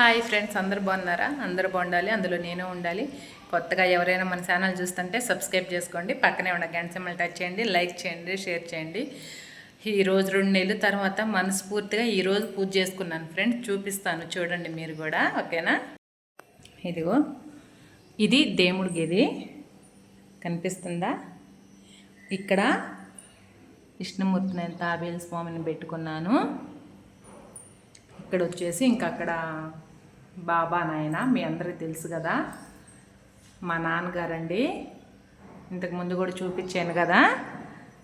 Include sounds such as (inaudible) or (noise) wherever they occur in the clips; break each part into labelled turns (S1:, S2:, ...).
S1: Hi friends అందరు బాగున్నారా? అందరూ బాగుండాలి అందులో నేను ఉండాలి. కొత్తగా ఎవరైనా మన ఛానల్ చూస్తుంటే సబ్స్క్రైబ్ చేసుకోండి పక్కనే ఉన్న గంట సింబల్ టచ్ చేయండి లైక్ చేయండి షేర్ చేయండి. ఈ రోజు రెండు నెలల తర్వాత మనస్ఫూర్తిగా ఈరోజు పూజ చేసుకున్నాను ఫ్రెండ్స్ చూపిస్తాను చూడండి మీరు కూడా ఓకేనా? ఇదిగో ఇది దేవుడి గది కనిపిస్తుందా? ఇక్కడ విష్ణుమూర్తిని తాబేలు స్వామిని పెట్టుకున్నాను. ఇక్కడ వచ్చేసి ఇంకా అక్కడ బాబా నాయన మీ అందరికీ తెలుసు కదా. మా నాన్నగారండి. ఇంతకు ముందు కూడా చూపించాను కదా.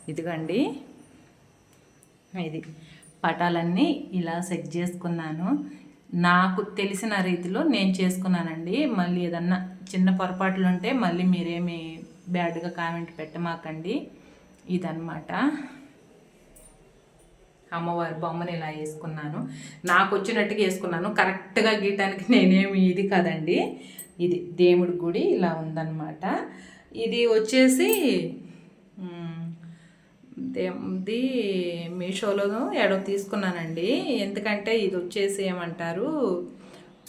S1: ఇదిగండి. ఇది పటాలన్నీ ఇలా సెట్ చేసుకున్నాను. నాకు తెలిసిన రీతిలో నేను చేసుకున్నానండి. మళ్ళీ ఏదన్నా చిన్న పొరపాట్లు ఉంటే మళ్ళీ మీరేమి బ్యాడ్గా కామెంట్ పెట్టమాకండి. ఇదన్నమాట. అమ్మవారి బొమ్మని ఇలా వేసుకున్నాను. నాకు వచ్చినట్టుగా వేసుకున్నాను. కరెక్ట్గా గీయటానికి నేనేమి ఇది కదండి. ఇది దేవుడి గుడి ఇలా ఉందన్నమాట. ఇది వచ్చేసి ఇది మీషోలో ఎడో తీసుకున్నానండి. ఎందుకంటే ఇది వచ్చేసి ఏమంటారు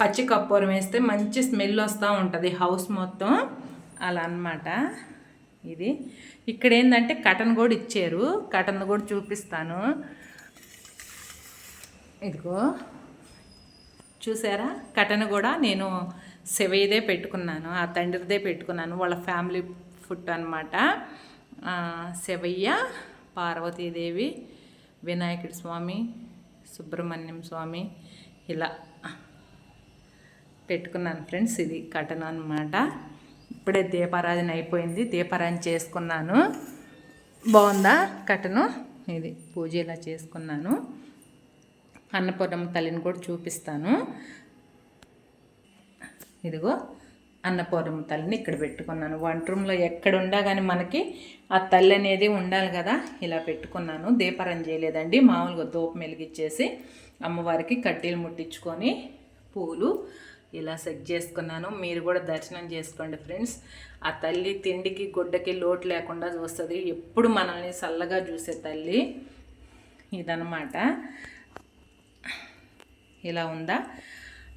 S1: పచ్చి కప్పూరం వేస్తే మంచి స్మెల్ వస్తూ ఉంటుంది హౌస్ మొత్తం. అలా అన్నమాట. ఇది. ఇక్కడ ఏంటంటే కటన్ కూడా ఇచ్చారు. కటన్ కూడా చూపిస్తాను. ఇదిగో చూసారా? కటన్ కూడా నేను శివయ్యదే పెట్టుకున్నాను ఆ తండ్రిదే పెట్టుకున్నాను వాళ్ళ ఫ్యామిలీ ఫుడ్ అనమాట శివయ్య పార్వతీదేవి వినాయకుడి స్వామి సుబ్రహ్మణ్యం స్వామి ఇలా పెట్టుకున్నాను ఫ్రెండ్స్ ఇది కటన్ అనమాట ఇప్పుడే దీపారాధన అయిపోయింది దీపారాధన చేసుకున్నాను. బాగుందా కటను ఇది పూజ ఇలా చేసుకున్నాను. అన్నపూర్ణమ్మ తల్లిని కూడా చూపిస్తాను. ఇదిగో అన్నపూర్ణమ్మ తల్లిని ఇక్కడ పెట్టుకున్నాను. వంట రూమ్లో ఎక్కడుండా కానీ మనకి ఆ తల్లి అనేది ఉండాలి కదా. ఇలా పెట్టుకున్నాను. దీపారం చేయలేదండి. మామూలుగా దూపం వెలిగించేసి అమ్మవారికి కడ్డీలు ముట్టించుకొని పూలు ఇలా సెట్ చేసుకున్నాను. మీరు కూడా దర్శనం చేసుకోండి ఫ్రెండ్స్. ఆ తల్లి తిండికి గుడ్డకి లోటు లేకుండా చూస్తుంది. ఎప్పుడు మనల్ని చల్లగా చూసే తల్లి ఇదనమాట ఇలా ఉందా?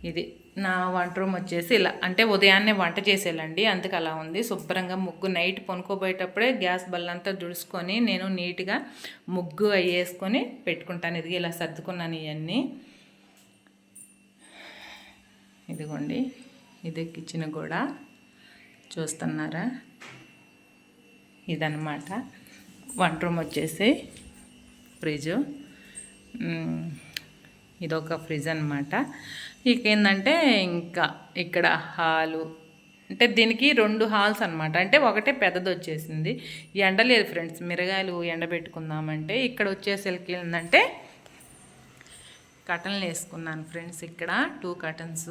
S1: ఇది నా వంట రూమ్ వచ్చేసి ఇలా అంటే ఉదయాన్నే వంట చేసేయాలండి అందుకు అలా ఉంది. శుభ్రంగా ముగ్గు నైట్ పొనుకోబోయేటప్పుడే గ్యాస్ బల్లంతా దుడుచుకొని నేను నీట్గా ముగ్గు అవి వేసుకొని పెట్టుకుంటాను. ఇది ఇలా సర్దుకున్నాను ఇవన్నీ. ఇదిగోండి ఇది కిచెన్ కూడా చూస్తున్నారా? ఇదన్నమాట. వంట రూమ్ వచ్చేసి ఫ్రిడ్జ్. ఇదొక ఫ్రిడ్జ్ అనమాట ఇక ఏంటంటే ఇంకా ఇక్కడ హాలు అంటే దీనికి రెండు హాల్స్ అనమాట అంటే ఒకటే పెద్దది వచ్చేసింది ఎండ లేదు ఫ్రెండ్స్ మిరగాయలు ఎండబెట్టుకుందామంటే ఇక్కడ వచ్చేసరికి ఏంటంటే కటన్లు వేసుకున్నాను ఫ్రెండ్స్ ఇక్కడ టూ కటన్స్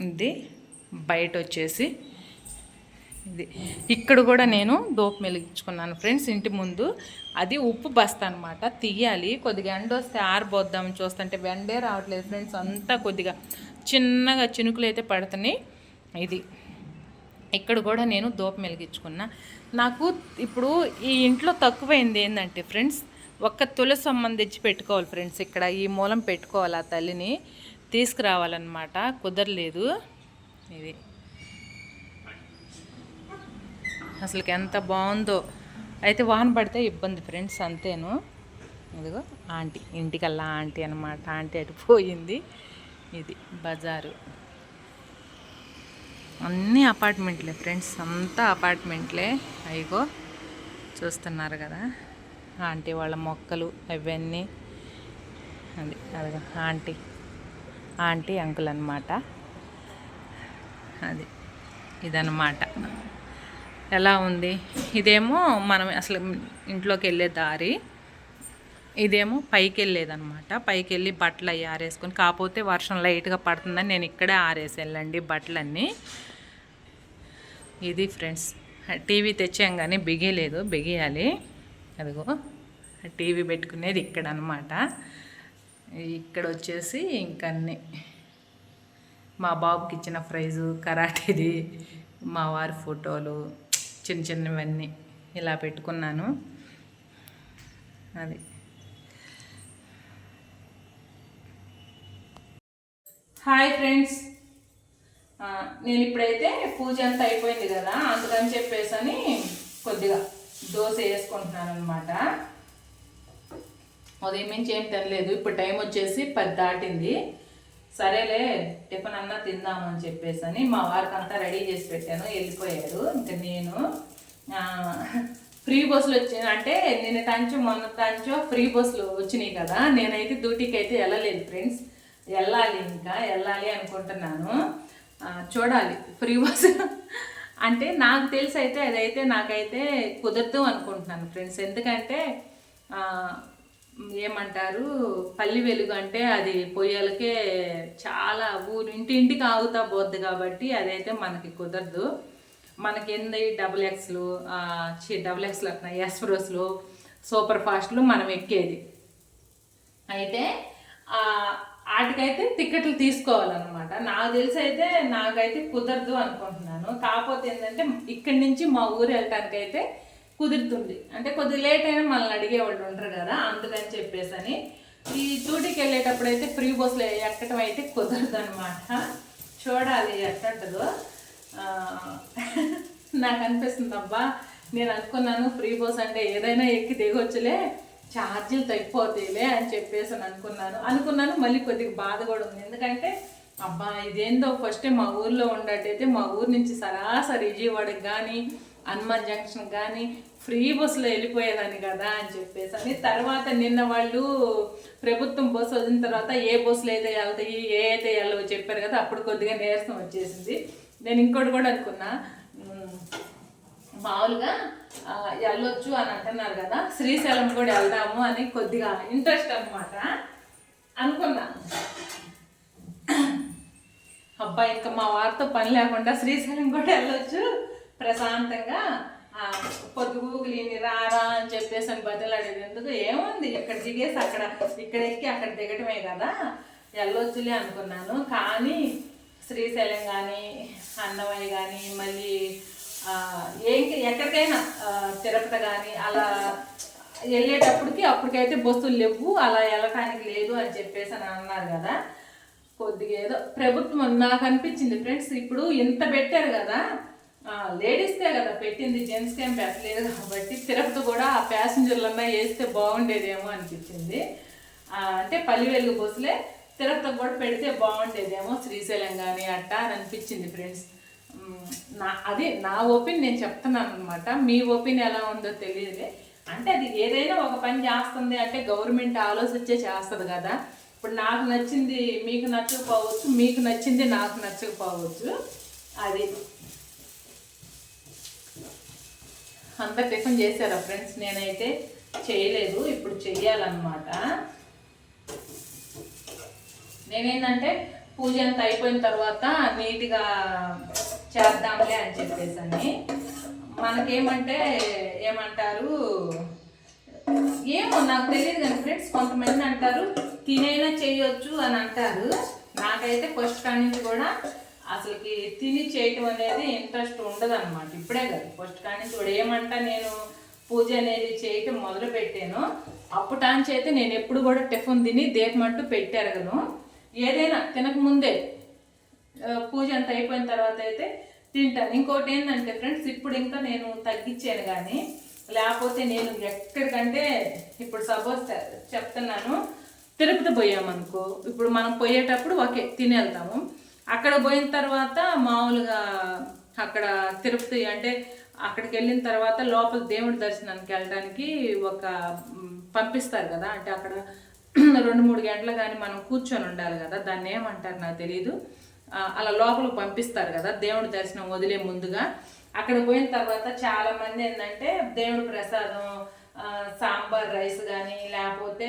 S1: ఇది బయట వచ్చేసి ఇది ఇక్కడ కూడా నేను దోపు మెలిగించుకున్నాను ఫ్రెండ్స్ ఇంటి ముందు. అది ఉప్పు బస్తా అనమాట తీయాలి. కొద్దిగా ఎండ వస్తే ఆరిపోద్దామని చూస్తుంటే వెండే రావట్లేదు ఫ్రెండ్స్. అంతా కొద్దిగా చిన్నగా చినుకులు అయితే పడుతున్నాయి. ఇది. ఇక్కడ కూడా నేను దోపు మెలిగించుకున్నా. నాకు ఇప్పుడు ఈ ఇంట్లో తక్కువైంది ఏంటంటే ఫ్రెండ్స్ ఒక్క తులసి సంబంధించి పెట్టుకోవాలి ఫ్రెండ్స్ ఇక్కడ. ఈ మూలం పెట్టుకోవాలి ఆ తల్లిని. తీసుకురావాలన్నమాట. కుదరలేదు. ఇది. అసలుకి ఎంత బాగుందో. అయితే వాన పడితే ఇబ్బంది ఫ్రెండ్స్ అంతేను. ఇదిగో ఆంటీ ఇంటికల్లా ఆంటీ అనమాట ఆంటీ అటు పోయింది. ఇది బజారు. అన్నీ అపార్ట్మెంట్లే ఫ్రెండ్స్ అంతా అపార్ట్మెంట్లే. అయిగో చూస్తున్నారు కదా. ఆంటీ వాళ్ళ మొక్కలు అవన్నీ. అది అదిగో ఆంటీ. ఆంటీ అంకుల్ అనమాట అది ఇదన్నమాట. ఎలా ఉంది? ఇదేమో మనం అసలు ఇంట్లోకి వెళ్ళే దారి. ఇదేమో పైకి వెళ్ళేదనమాట పైకి వెళ్ళి బట్టలు అవి ఆరేసుకొని కాకపోతే వర్షం లైట్గా పడుతుందని నేను ఇక్కడే ఆరేసి వెళ్ళండి బట్టలన్నీ. ఇది ఫ్రెండ్స్ టీవీ తెచ్చాం కానీ బిగియలేదు బిగియాలి. అదిగో టీవీ పెట్టుకునేది ఇక్కడ అనమాట ఇక్కడ వచ్చేసి ఇంకన్నీ. మా బాబుకి ఇచ్చిన ప్రైజు కరాటేది మా వారి ఫోటోలు చిన్న చిన్నవన్నీ ఇలా పెట్టుకున్నాను. అది. Hi friends. నేను ఇప్పుడైతే పూజ అంతా అయిపోయింది కదా అందుకని చెప్పేసి అని కొద్దిగా దోశ వేసుకుంటున్నాను అనమాట ఉదయం నుంచి ఏం తినలేదు ఇప్పుడు టైం వచ్చేసి పది దాటింది. సరేలే టిఫిన్ అన్నా తిందామని చెప్పేసి అని మా వారికి అంతా రెడీ చేసి పెట్టాను వెళ్ళిపోయారు ఇంకా నేను ఫ్రీ బస్సులు వచ్చిన అంటే నేను తంచో మొన్న తంచో ఫ్రీ బస్సులు వచ్చినాయి కదా. నేనైతే డ్యూటీకి అయితే వెళ్ళలేదు ఫ్రెండ్స్. వెళ్ళాలి ఇంకా వెళ్ళాలి అనుకుంటున్నాను. చూడాలి ఫ్రీ బస్. అంటే నాకు తెలిసి అయితే అదైతే నాకైతే కుదరదు అనుకుంటున్నాను ఫ్రెండ్స్. ఎందుకంటే ఏమంటారు? పల్లి వెలుగు అంటే అది పొయ్యలకే చాలా ఊరు ఇంటి ఇంటికి ఆగుతా పోద్ది కాబట్టి అదైతే మనకి కుదరదు. మనకి ఏంది డబుల్ ఎక్స్లు చి డబుల్ ఎక్స్లు అంటున్నాయి ఎక్స్ప్రెస్లు సూపర్ ఫాస్ట్లు మనం ఎక్కేది. అయితే వాటికైతే టికెట్లు తీసుకోవాలన్నమాట. నాకు తెలిసి అయితే నాకైతే కుదరదు అనుకుంటున్నాను. కాకపోతే ఏంటంటే ఇక్కడి నుంచి మా ఊరు వెళ్ళటానికైతే అయితే కుదురుతుంది. అంటే కొద్దిగా లేట్ అయినా మనల్ని అడిగేవాళ్ళు ఉంటారు కదా అందుకని చెప్పేసి అని ఈ తూటికి వెళ్ళేటప్పుడు అయితే ఫ్రీ బస్సులు ఎక్కడం అయితే కుదరదు అనమాట చూడాలి ఎట్టంటదో. నాకు అనిపిస్తుంది అబ్బా నేను అనుకున్నాను ఫ్రీ బస్ అంటే ఏదైనా ఎక్కి దిగొచ్చులే ఛార్జీలు తగ్గిపోతాయిలే అని చెప్పేసి అనుకున్నాను. అనుకున్నాను మళ్ళీ కొద్దిగా బాధ కూడా ఉంది. ఎందుకంటే అబ్బా ఇదేందో ఫస్ట్ మా ఊర్లో ఉండేటైతే మా ఊరు నుంచి సరాసరి విజయవాడకి కానీ హనుమాన్ జంక్షన్ కానీ ఫ్రీ బస్సులో వెళ్ళిపోయేదాన్ని కదా అని చెప్పేసి. అని తర్వాత నిన్న వాళ్ళు ప్రభుత్వం బస్సు వదిలిన తర్వాత ఏ బస్సులు అయితే వెళ్తాయి ఏ అయితే వెళ్ళవో చెప్పారు కదా అప్పుడు కొద్దిగా నీరసం వచ్చేసింది. నేను ఇంకోటి కూడా అనుకున్నా. మామూలుగా వెళ్ళొచ్చు అని అంటున్నారు కదా శ్రీశైలం కూడా వెళ్దాము అని కొద్దిగా ఇంట్రెస్ట్ అనమాట అనుకున్నా. అబ్బా ఇంకా మా వారితో పని లేకుండా శ్రీశైలం కూడా వెళ్ళొచ్చు. ప్రశాంతంగా ఆ, పొద్దుగూగులు రారా అని చెప్పేసి అని బదులాడేది ఎందుకు? ఏముంది? ఇక్కడ దిగేసి అక్కడ ఇక్కడ ఎక్కి అక్కడ దిగటమే కదా. వెళ్ళొచ్చులే అనుకున్నాను. కానీ శ్రీశైలం కానీ అన్నమయ్య కానీ మళ్ళీ ఏం ఎక్కడికైనా తిరుపతి కానీ అలా వెళ్ళేటప్పటికి అప్పటికైతే బస్సులు లేవు. అలా వెళ్ళటానికి లేదు అని చెప్పేసి అని అన్నారు కదా. కొద్దిగా ఏదో ప్రభుత్వం నాకు అనిపించింది. ఫ్రెండ్స్ ఇప్పుడు ఇంత పెట్టారు కదా. లేడీస్కే కదా పెట్టింది జెంట్స్కి ఏం పెట్టలేదు కాబట్టి తిరుపతి కూడా ఆ ప్యాసింజర్లన్నా వేస్తే బాగుండేదేమో అనిపించింది. అంటే పల్లివెలుగు బస్సులే తిరుపతి కూడా పెడితే బాగుండేదేమో శ్రీశైలం కానీ అట్టా అని అనిపించింది ఫ్రెండ్స్ నా అదే నా ఒపీనియన్ నేను చెప్తున్నాను అనమాట మీ ఒపీనియన్ ఎలా ఉందో తెలియదులే. అంటే అది ఏదైనా ఒక పని చేస్తుంది అంటే గవర్నమెంట్ ఆలోచించే చేస్తుంది కదా. ఇప్పుడు నాకు నచ్చింది మీకు నచ్చకపోవచ్చు మీకు నచ్చింది నాకు నచ్చకపోవచ్చు. అది అంతా టిఫిన్ చేశారా ఫ్రెండ్స్? నేనైతే చేయలేదు ఇప్పుడు చెయ్యాలన్నమాట. నేనేంటంటే పూజ అంతా అయిపోయిన తర్వాత నీట్గా చేద్దాంలే అని చెప్పేసి మనకేమంటే ఏమంటారు? ఏమో నాకు తెలియదు కానీ ఫ్రెండ్స్ కొంతమంది అంటారు తినైనా చేయొచ్చు అని అంటారు. నాకైతే ఫస్ట్ కాడి నుంచి కూడా అసలుకి తిని చేయటం అనేది ఇంట్రెస్ట్ ఉండదు అనమాట ఇప్పుడే కాదు. ఫస్ట్ కానీ నుంచి ఏమంటా నేను పూజ అనేది చేయటం మొదలు పెట్టాను. అప్పుటాంచి అయితే నేను ఎప్పుడు కూడా టిఫిన్ తిని దేకమంటూ పెట్టెరగను. ఏదైనా తినకముందే పూజ అంత అయిపోయిన తర్వాత అయితే తింటాను. ఇంకోటి ఏంటంటే ఫ్రెండ్స్ ఇప్పుడు ఇంకా నేను తగ్గించాను కానీ లేకపోతే నేను ఎక్కడికంటే ఇప్పుడు సపోజ్ చెప్తున్నాను తిరుపతి పోయామనుకో ఇప్పుడు మనం పోయేటప్పుడు ఓకే తినేళ్తాము. అక్కడ పోయిన తర్వాత మామూలుగా అక్కడ తిరుపతి అంటే అక్కడికి వెళ్ళిన తర్వాత లోపల దేవుడి దర్శనానికి వెళ్ళడానికి ఒక పంపిస్తారు కదా. అంటే అక్కడ (clears throat) రెండు మూడు గంటలు కానీ మనం కూర్చొని ఉండాలి కదా. దాన్ని ఏమంటారు నాకు తెలియదు అలా లోపల పంపిస్తారు కదా దేవుడి దర్శనం వదిలే ముందుగా. అక్కడ పోయిన తర్వాత చాలామంది ఏంటంటే దేవుడి ప్రసాదం సాంబార్ రైస్ కానీ లేకపోతే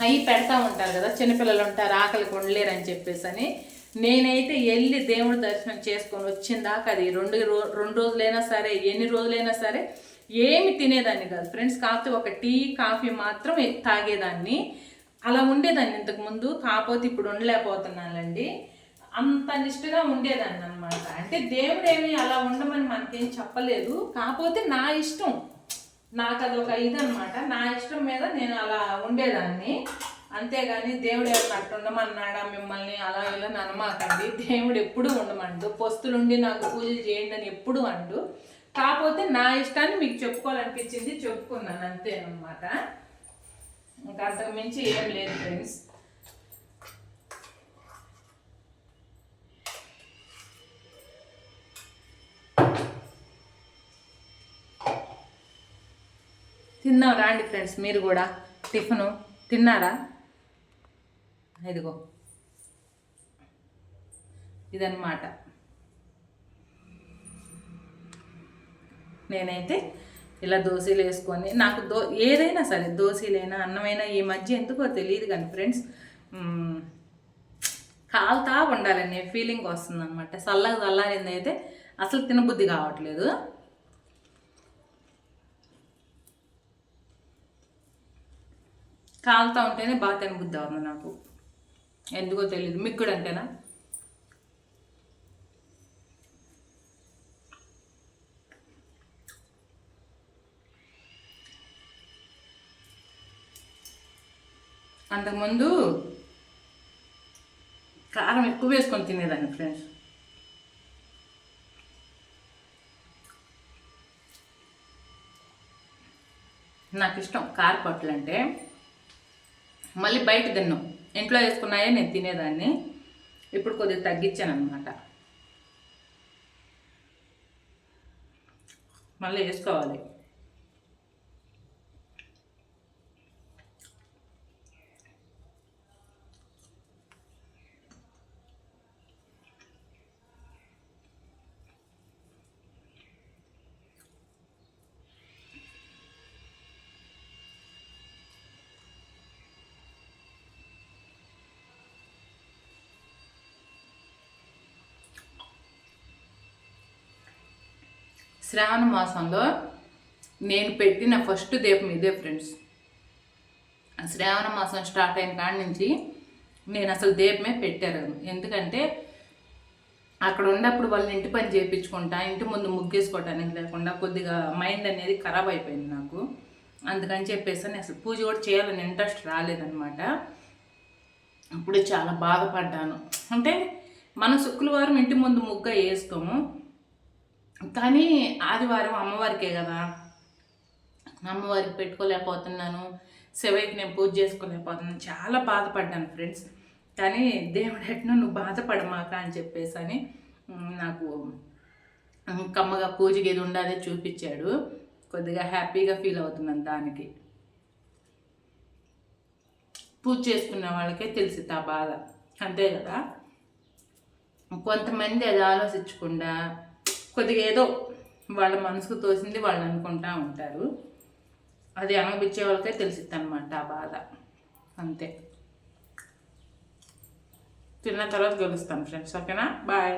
S1: అవి పెడతా ఉంటారు కదా చిన్నపిల్లలు ఉంటారు ఆకలి కొండలేరని అని చెప్పేసి అని నేనైతే వెళ్ళి దేవుడి దర్శనం చేసుకొని వచ్చిన దాకా అది రెండు రో రెండు రోజులైనా సరే ఎన్ని రోజులైనా సరే ఏమి తినేదాన్ని కాదు. ఫ్రెండ్స్ కాకపోతే ఒక టీ కాఫీ మాత్రం తాగేదాన్ని. అలా ఉండేదాన్ని ఇంతకు ముందు. కాకపోతే ఇప్పుడు ఉండలేకపోతున్నానండి. అంత నిష్ఠగా ఉండేదాన్ని అనమాట అంటే దేవుడు ఏమి అలా ఉండమని మనకేం చెప్పలేదు. కాకపోతే నా ఇష్టం. నాకు అది ఒక ఇది అనమాట నా ఇష్టం మీద నేను అలా ఉండేదాన్ని. అంతేగాని దేవుడు ఏమన్నా ఉండమన్నాడా మిమ్మల్ని అలా ఇలా అనమాకండి. దేవుడు ఎప్పుడు ఉండమండు. పొస్తులుండి నాకు పూజలు చేయండి అని ఎప్పుడు అండు. కాకపోతే నా ఇష్టాన్ని మీకు చెప్పుకోవాలనిపించింది చెప్పుకున్నాను. అంతే అనమాట ఇంకా అంతకు మించి ఏం లేదు ఫ్రెండ్స్. తిన్నాం రాండి ఫ్రెండ్స్ మీరు కూడా. టిఫిను తిన్నారా? ఇదిగో. ఇదన్నమాట. నేనైతే ఇలా దోశలు వేసుకొని నాకు దో ఏదైనా సరే దోశలైనా అన్నమైనా ఈ మధ్య ఎందుకో తెలియదు కానీ ఫ్రెండ్స్ మ్మ్, కాలుతా ఉండాలనే ఫీలింగ్ వస్తుంది అనమాట చల్లగా చల్లారింది అయితే అసలు తినబుద్ధి కావట్లేదు. కాలుతా ఉంటేనే బాగా తినబుద్ధి అవుతుంది నాకు. ఎందుకో తెలియదు మీకు కూడా అంతేనా? అంతకుముందు కారం ఎక్కువ వేసుకొని తినేదాన్ని ఫ్రెండ్స్ నాకు ఇష్టం. కారపట్లు అంటే మళ్ళీ బయట తిన్నాం. ఇంట్లో వేసుకున్నాయే నేను తినేదాన్ని. ఇప్పుడు కొద్దిగా తగ్గించాను అనమాట మళ్ళీ వేసుకోవాలి. శ్రావణ మాసంలో నేను పెట్టిన ఫస్ట్ దీపం ఇదే ఫ్రెండ్స్ శ్రావణ మాసం స్టార్ట్ అయిన కాడి నుంచి నేను అసలు దీపమే పెట్టారు ఎందుకంటే అక్కడ ఉన్నప్పుడు వాళ్ళని ఇంటి పని చేయించుకుంటా ఇంటి ముందు ముగ్గేసుకోవటానికి లేకుండా కొద్దిగా మైండ్ అనేది ఖరాబ్ అయిపోయింది నాకు. అందుకని చెప్పేసి నేను అసలు పూజ కూడా చేయాలని ఇంట్రెస్ట్ రాలేదనమాట అప్పుడు చాలా బాధపడ్డాను. అంటే మనం శుక్రవారం ఇంటి ముందు ముగ్గ వేసుకోము. కానీ ఆదివారం అమ్మవారికే కదా. అమ్మవారికి పెట్టుకోలేకపోతున్నాను. శివయ్యకి నేను పూజ చేసుకోలేకపోతున్నాను. చాలా బాధపడ్డాను ఫ్రెండ్స్. కానీ దేవుడు ఎట్నో నువ్వు బాధపడమాక అని చెప్పేసి అని నాకు కమ్మగా పూజకి ఏది ఉండాలో చూపించాడు. కొద్దిగా హ్యాపీగా ఫీల్ అవుతున్నాను దానికి. పూజ చేసుకున్న వాళ్ళకే తెలుసు ఆ బాధ. అంతే కదా. కొంతమంది అది ఆలోచించకుండా కొద్దిగా ఏదో వాళ్ళ మనసుకు తోసింది వాళ్ళు అనుకుంటా ఉంటారు. అది అనుభవించే వాళ్ళకే తెలిసిద్ది అనమాట ఆ బాధ. అంతే. తిన్న తర్వాత గెలుస్తాను ఫ్రెండ్స్ ఓకేనా? బాయ్.